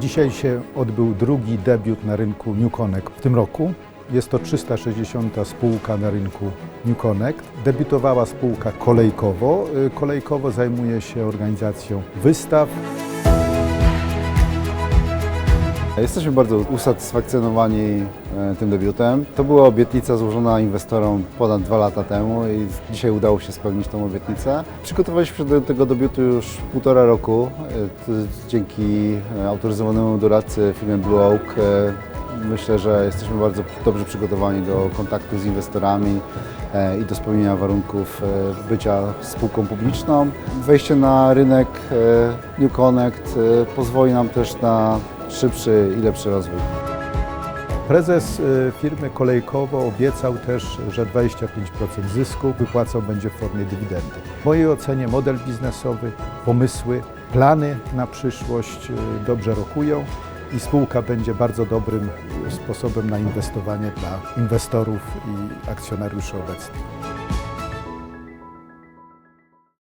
Dzisiaj się odbył drugi debiut na rynku New Connect w tym roku. Jest to 360. spółka na rynku New Connect. Debiutowała spółka kolejkowo. Y, Kolejkowo zajmuje się organizacją wystaw, Jesteśmy bardzo usatysfakcjonowani e, tym debiutem. To była obietnica złożona inwestorom ponad dwa lata temu i dzisiaj udało się spełnić tą obietnicę. Przygotowaliśmy się do tego debiutu już półtora roku. E, Dzięki e, autoryzowanemu doradcy firmy Blue Oak myślę, że jesteśmy bardzo dobrze przygotowani do kontaktu z inwestorami i do spełnienia warunków bycia spółką publiczną. Wejście na rynek New Connect pozwoli nam też na szybszy i lepszy rozwój. Prezes y, firmy Kolejkowo obiecał też, że 25% zysku wypłacał będzie w formie dywidendy. W mojej ocenie model biznesowy, pomysły, plany na przyszłość y, dobrze rokują i spółka będzie bardzo dobrym sposobem na inwestowanie dla inwestorów i akcjonariuszy obecnych.